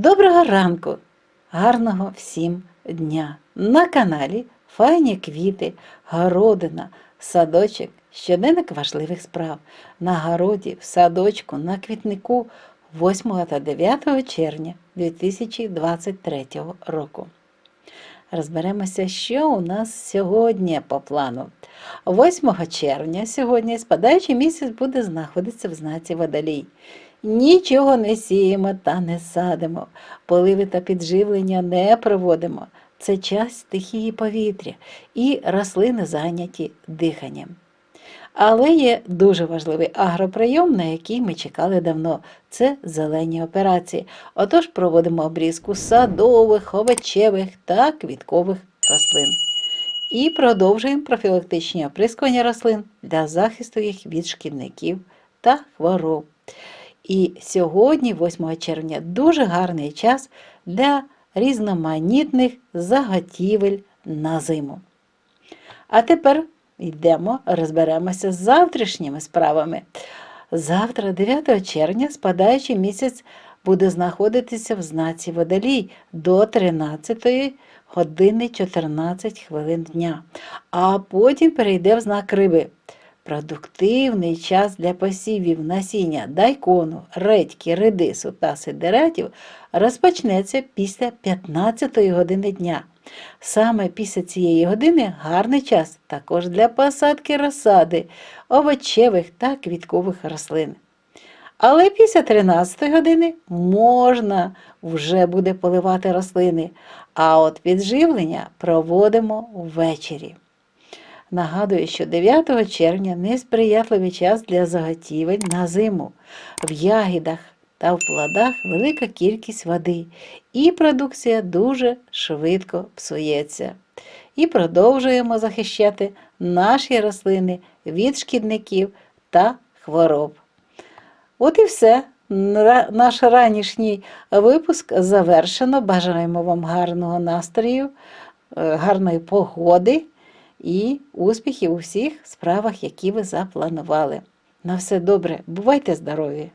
Доброго ранку, гарного всім дня! На каналі Файні квіти, городина, садочок, щоденник важливих справ. На городі, в садочку, на квітнику 8 та 9 червня 2023 року. Розберемося, що у нас сьогодні по плану. 8 червня сьогодні спадаючий місяць буде знаходитися в знаці водолій. Нічого не сіємо та не садимо, поливи та підживлення не проводимо. Це час стихії повітря і рослини зайняті диханням. Але є дуже важливий агроприйом, на який ми чекали давно. Це зелені операції. Отож проводимо обрізку садових, овочевих та квіткових рослин. І продовжуємо профілактичні оприскування рослин для захисту їх від шкідників та хвороб. І сьогодні, 8 червня, дуже гарний час для різноманітних заготівель на зиму. А тепер йдемо, розберемося з завтрашніми справами. Завтра, 9 червня, спадаючий місяць буде знаходитися в знаці водолій до 13 години 14 хвилин дня, а потім перейде в знак риби. Продуктивний час для посівів насіння дайкону, редьки, редису та сидератів розпочнеться після 15 години дня. Саме після цієї години гарний час також для посадки розсади, овочевих та квіткових рослин. Але після 13 години можна вже буде поливати рослини, а от підживлення проводимо ввечері. Нагадую, що 9 червня несприятливий час для заготівель на зиму. В ягідах та в плодах велика кількість води, і продукція дуже швидко псується. І продовжуємо захищати наші рослини від шкідників та хвороб. От і все. Наш ранішній випуск завершено. Бажаємо вам гарного настрою, е, гарної погоди і успіхів у всіх справах, які ви запланували. На все добре, бувайте здорові!